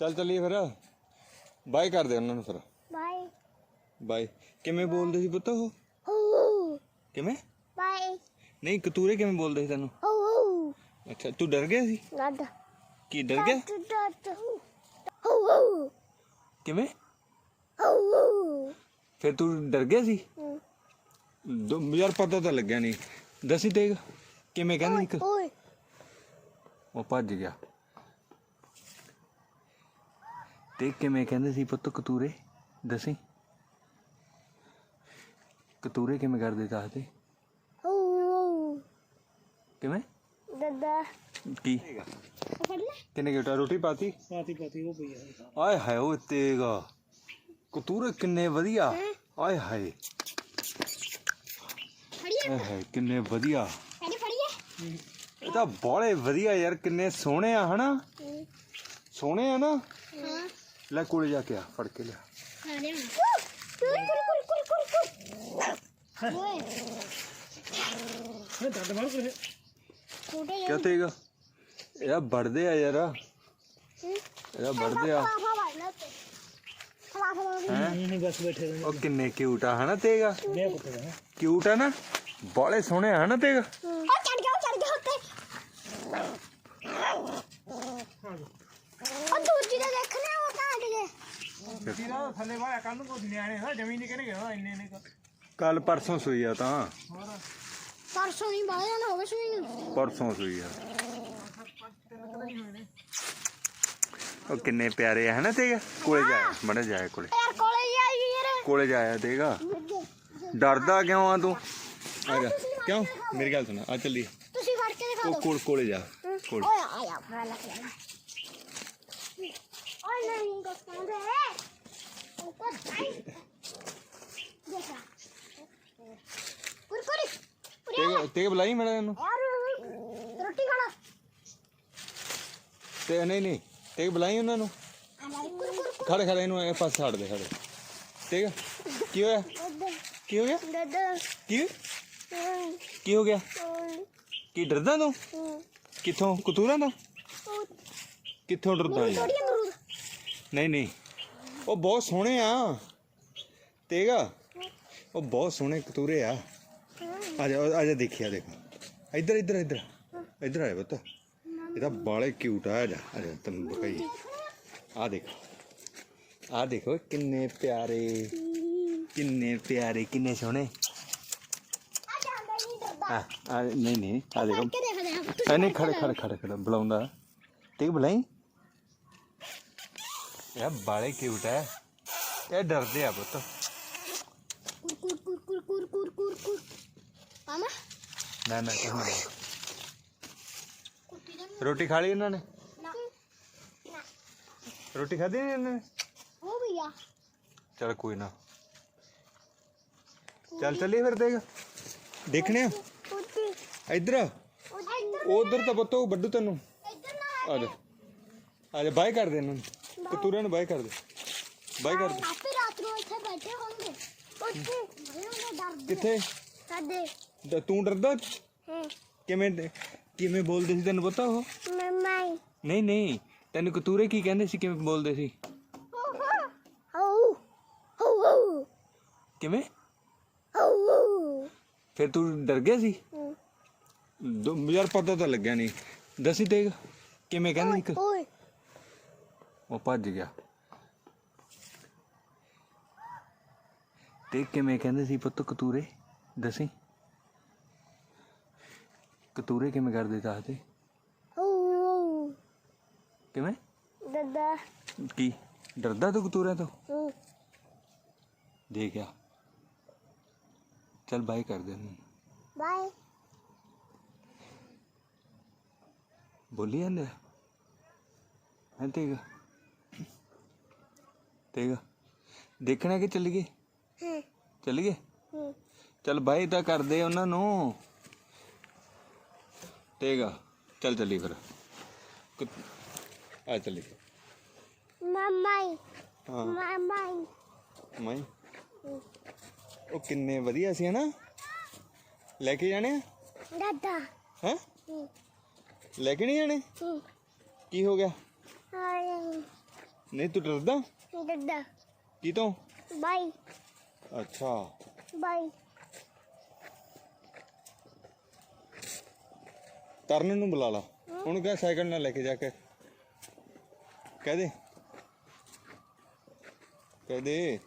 ਚੱਲ ਚੱਲੀਏ ਫਿਰ। ਬਾਏ ਕਰਦੇ ਉਹਨਾਂ ਨੂੰ ਫਿਰ। ਬਾਏ। ਬਾਏ। ਕਿਵੇਂ ਬੋਲਦੇ ਸੀ ਪੁੱਤ ਉਹ? ਹੋ। ਕਿਵੇਂ? ਬਾਏ। ਨਹੀਂ ਕਤੂਰੇ ਕਿਵੇਂ ਬੋਲਦੇ ਸੀ ਤੈਨੂੰ? ਹੋ। ਹੋ ਅੱਛਾ ਤੂੰ ਡਰ ਗਿਆ ਸੀ? ਨੱਡ ਕੀ ਡਰ ਗਿਆ? ਹੋ। ਹੋ। ਕਿਵੇਂ? ਹੋ। ਹੋ ਫਿਰ ਤੂੰ ਡਰ ਗਿਆ ਸੀ? ਦੋ- ਯਾਰ ਪਤਾ ਤਾਂ ਲੱਗਿਆ ਨਹੀਂ। ਦੱਸੀ ਤੇ ਕਿਵੇਂ ਕਹਿੰਦੀ ਓਏ। ਉਹ ਭੱਜ ਗਿਆ। ਤੇ ਕਿਵੇਂ ਕਹਿੰਦੇ ਸੀ ਪੁੱਤ ਕਤੂਰੇ? ਦੱਸੀ? ਕਤੂਰੇ ਕਿਵੇਂ ਕਰਦੇ ਦੱਸਦੇ ਕਿਵੇਂ? ਦਦਾ। ਕੀ? ਕਿੰਨੇ ਗਿਟਾ ਰੋਟੀ ਪਾਤੀ? ਪਾਤੀ ਪਾਤੀ ਉਹ ਪਈ ਆਏ ਹਾਏ ਉਹ ਤੇਗਾ। ਕਤੂਰੇ ਕਿੰਨੇ ਵਧੀਆ। ਆਏ ਹਾਏ। ਆਏ ਹਾਏ ਕਿੰਨੇ ਵਧੀਆ। ਫੜੀ ਫੜੀਏ? ਇਹ ਤਾਂ ਬਾਲੇ ਵਧੀਆ ਯਾਰ ਕਿੰਨੇ ਸੋਹਣੇ ਆ ਹਨਾ? ਸੋਹਣੇ ਆ ਨਾ? ਹਾਂ। ਲੈ ਕੋਲੇ ਜਾ ਕੇ ਆ ਫੜ ਕੇ ਲਿਆ। ਲਿਆ ਕੁਰ ਕੁਰ ਕੁਰ ਕੁਰ ਕੁਰ ਓਏ। ਮੈਂ ਦੰਦ ਮਾਰ ਕੇ ਛੋਟੇ ਕਿਆ ਤੇਗਾ? ਇਹ ਵੜਦੇ ਆ ਯਾਰ। ਇਹ ਵੜਦੇ ਆ। ਫਲਾਫਾ ਵੜ ਲੈ ਤੇ ਫਲਾਫਾ ਵੜ ਹੈ? ਨਹੀਂ ਬਸ ਬੈਠੇ ਰਹਿੰਦੇ। ਉਹ ਕਿੰਨੇ ਕਿਊਟ ਆ ਹਨਾ ਤੇਗਾ? ਕਿਊਟ ਆ ਨਾ? ਬਾਲੇ ਸੋਹਣੇ ਆ ਹਨਾ ਤੇਗਾ ਉਹ ਚੜ ਗਿਆ ਉਹ ਚੜ ਗਿਆ ਉੱਤੇ ਉਹ ਦੂਜੀ ਦਾ ਦੇਖਣਾ ਉਹ ਤਾਂ ਅੜ ਗਿਆ ਤੀਰਾ ਥੱਲੇ ਵਾਇਆ ਕੰਨ ਕੋ ਨਿਆਣੇ ਹਾਂ ਜ਼ਮੀਨ ਨਹੀਂ ਕਿਹਨੇ ਗਿਆ ਇੰਨੇ ਨੇ ਕੱਲ ਪਰਸੋਂ ਸੂਈ ਆ ਤਾਂ। ਪਰਸੋਂ ਨਹੀਂ ਬਾਹਰ ਜਾਣਾ ਹੋਵੇ ਸੂਈ ਨੂੰ। ਪਰਸੋਂ ਸੂਈ ਆ। ਉਹ ਕਿੰਨੇ ਪਿਆਰੇ ਆ ਹਨਾ ਤੇਗਾ? ਕੋਲੇ ਜਾਇਆ ਮੜਾ ਜਾਇਆ ਕੋਲੇ। ਯਾਰ ਕੋਲੇ ਹੀ ਆਈ ਯਾਰ। ਕੋਲੇ ਜਾਇਆ ਤੇਗਾ। ਡਰਦਾ ਕਿਉਂ ਆ ਤੂੰ? ਆ ਜਾ ਕਿਉਂ? ਮੇਰੀ ਗੱਲ ਸੁਣ ਆ ਚੱਲੀ। ਤੁਸੀਂ ਫੜ ਕੇ ਦਿਖਾ ਉਹ ਦਿਓ। ਕੋਲ ਕੋਲੇ ਜਾ। ਕੋਲ। ਓਏ ਆਇਆ ਬੜਾ ਲੱਗ ਰਿਹਾ ਓਏ ਨਹੀਂ ਕੋ ਕਹਿੰਦੇ। ਤੇਗਾ ਬੁਲਾਈ ਮੈਂ ਇਹਨੂੰ ਯਾਰ ਰੋਟੀ ਖਾਣਾ ਤੇ ਨਹੀਂ ਨਹੀਂ ਤੇਗਾ ਬੁਲਾਈ ਉਹਨਾਂ ਨੂੰ। ਖੜੇ ਖੜੇ ਇਹਨੂੰ ਇਹ ਪਾਸੇ ਛੱਡ ਦੇ ਖੜੇ। ਤੇਗਾ ਕੀ ਹੋਇਆ? ਕੀ ਹੋ ਗਿਆ? ਦਦਾ ਕੀ ਕੀ ਹੋ ਗਿਆ? ਕੀ ਡਰਦਾ ਤੂੰ? ਕਿੱਥੋਂ? ਕਤੂਰਾਂ ਤੋਂ? ਕਿੱਥੋਂ ਡਰਦਾ ਨਹੀਂ ਨਹੀਂ। ਉਹ ਬਹੁਤ ਸੋਹਣੇ ਆ। ਤੇਗਾ। ਉਹ ਬਹੁਤ ਸੋਹਣੇ ਕਤੂਰੇ ਆ। ਆ ਜਾ ਆ ਜਾ ਦੇਖਿਆ ਦੇਖ। ਇੱਧਰ ਇੱਧਰ ਇੱਧਰ। ਇੱਧਰ ਆਇਆ ਬੱਤ ਇਹ ਤਾਂ ਬਾਲੇ ਕਿਊਟ ਆ ਆ ਜਾ ਆ ਜਾ ਤੈਨੂੰ ਦਿਖਾਈ ਆ ਦੇਖ। ਆ ਦੇਖੋ ਕਿੰਨੇ ਪਿਆਰੇ ਕਿੰਨੇ ਪਿਆਰੇ ਕਿੰਨੇ ਸੋਹਣੇ। ਆ ਜਾਂਦਾ ਨਹੀਂ ਡਰਦਾ ਆ ਆ ਨਹੀਂ ਨਹੀਂ ਆ ਦੇਖੋ। ਕੇ ਦੇਖ ਦੇ ਐ ਨਹੀਂ ਖੜੇ ਖੜੇ ਖੜੇ ਖੜੇ ਬੁਲਾਉਂਦਾ। ਤੇ ਬੁਲਾਈ? ਇਹ ਬਾਲੇ ਕਿਊਟ ਹੈ ਇਹ ਡਰਦੇ ਆ ਪੁੱਤ। ਕੁਰ ਕੁਰ ਕੁਰ ਕੁਰ ਕੁਰ ਕੁਰ ਕੁਰ ਕੁਰ ਮਾਮਾ। ਨਾ ਨਾ ਕਿਹਨੂੰ ਨਹੀਂ ਰੋਟੀ ਖਾ ਲਈ ਇਹਨਾਂ ਨੇ? ਨਾ। ਰੋਟੀ ਖਾਧੀ ਨਹੀਂ ਇਹਨਾਂ ਨੇ? ਉਹ ਵੀ ਆ। ਚਲ ਕੋਈ ਨਾ। ਚੱਲ ਚੱਲੀਏ ਫਿਰ ਦੇਖ। ਦੇਖਣੇ ਆ। ਇੱਧਰ ਉਧਰ ਤਾਂ ਪੁੱਤ ਉਹ ਵੱਡੂ ਤੈਨੂੰ। ਆ ਜਾ। ਆ ਜਾ ਬਾਏ ਕਰ ਦੇ ਇਹਨਾਂ ਨੂੰ। ਕਤੂਰਿਆਂ ਨੂੰ ਬਾਏ ਕਰ ਦੇ। ਬਾਏ ਕਰ ਦੇ। ਆਪੇ ਰਾਤ ਨੂੰ ਇੱਥੇ ਬੈਠੇ ਹੋਣਗੇ। ਉੱਥੇ ਉਹਨੇ ਡਰਦੇ। ਕਿੱਥੇ? ਸਾਡੇ। ਤਾਂ ਤੂੰ ਡਰਦਾ? ਹਾਂ। ਕਿਵੇਂ ਕਿਵੇਂ ਬੋਲਦੇ ਸੀ ਤੈਨੂੰ ਪਤਾ ਉਹ? ਮਮਾ ਨਹੀਂ ਨਹੀਂ। ਤੈਨੂੰ ਕਤੂਰੇ ਕੀ ਕਹਿੰਦੇ ਸੀ ਕਿਵੇਂ ਬੋਲਦੇ ਸੀ? ਹੋ ਹੋ ਹੋ ਹੋ ਕਿਵੇਂ? ਹੋ ਫਿਰ ਤੂੰ ਡਰ ਗਿਆ ਸੀ? ਦੋ- ਯਾਰ ਪਤਾ ਤਾਂ ਲੱਗਿਆ ਨਹੀਂ। ਦੱਸੀ ਤੇ ਕਿਵੇਂ ਕਹਿੰਦੇ ਸੀ ਉਹ ਭੱਜ ਗਿਆ। ਤੇ ਕਿਵੇਂ ਕਹਿੰਦੇ ਸੀ ਪੁੱਤ ਕਤੂਰੇ? ਦੱਸੀ? ਕਤੂਰੇ ਕਿਵੇਂ ਕਰਦੇ ਦੱਸਦੇ ਕਿਵੇਂ? ਦਦਾ ਕੀ? ਡਰਦਾ ਤੂੰ ਕਤੂਰਿਆਂ ਤੋਂ? ਦੇਖਿਆ ਚੱਲ ਬਾਈ ਕਰ ਦੇ ਉਹਨੂੰ ਬਾਏ। ਬੋਲੀ ਜਾਂਦੇ ਹੈ ਤੇਗਾ ਤੇਗਾ ਦੇਖਣਾ ਕਿ ਚੱਲੀਏ ਹਾਂ। ਚੱਲੀਏ ਹੂੰ। ਚੱਲ ਬਾਈ ਤਾਂ ਕਰਦੇ ਉਹਨਾਂ ਨੂੰ। ਤੇਗਾ ਚੱਲ ਚੱਲੀ ਫਿਰ। ਆ ਚੱਲੀ। ਮਮਾਈ। ਹਾਂ। ਮਮਾਈ। ਮੈਂ ਉਹ ਕਿੰਨੇ ਵਧੀਆ ਸੀ ਹਨਾ? ਲੈ ਕੇ ਜਾਣੇ ਆ? ਦਦਾ। ਹੈ? ਲੈ ਕੇ ਨਹੀਂ ਜਾਣੇ? ਕੀ ਹੋ ਗਿਆ? ਨਹੀਂ ਤੂੰ ਡਰਦਾ? ਡੱਡਾ ਕੀ ਤੋਂ ਬਾਈ। ਅੱਛਾ। ਬਾਈ। ਤਰਨ ਨੂੰ ਬੁਲਾ ਲਾ। ਉਹਨੂੰ ਕਹਿ ਸਾਈਕਲ ਨਾਲ ਲੈ ਕੇ ਜਾ ਕੇ। ਕਹਿ ਦੇ। ਕਹਿ ਦੇ।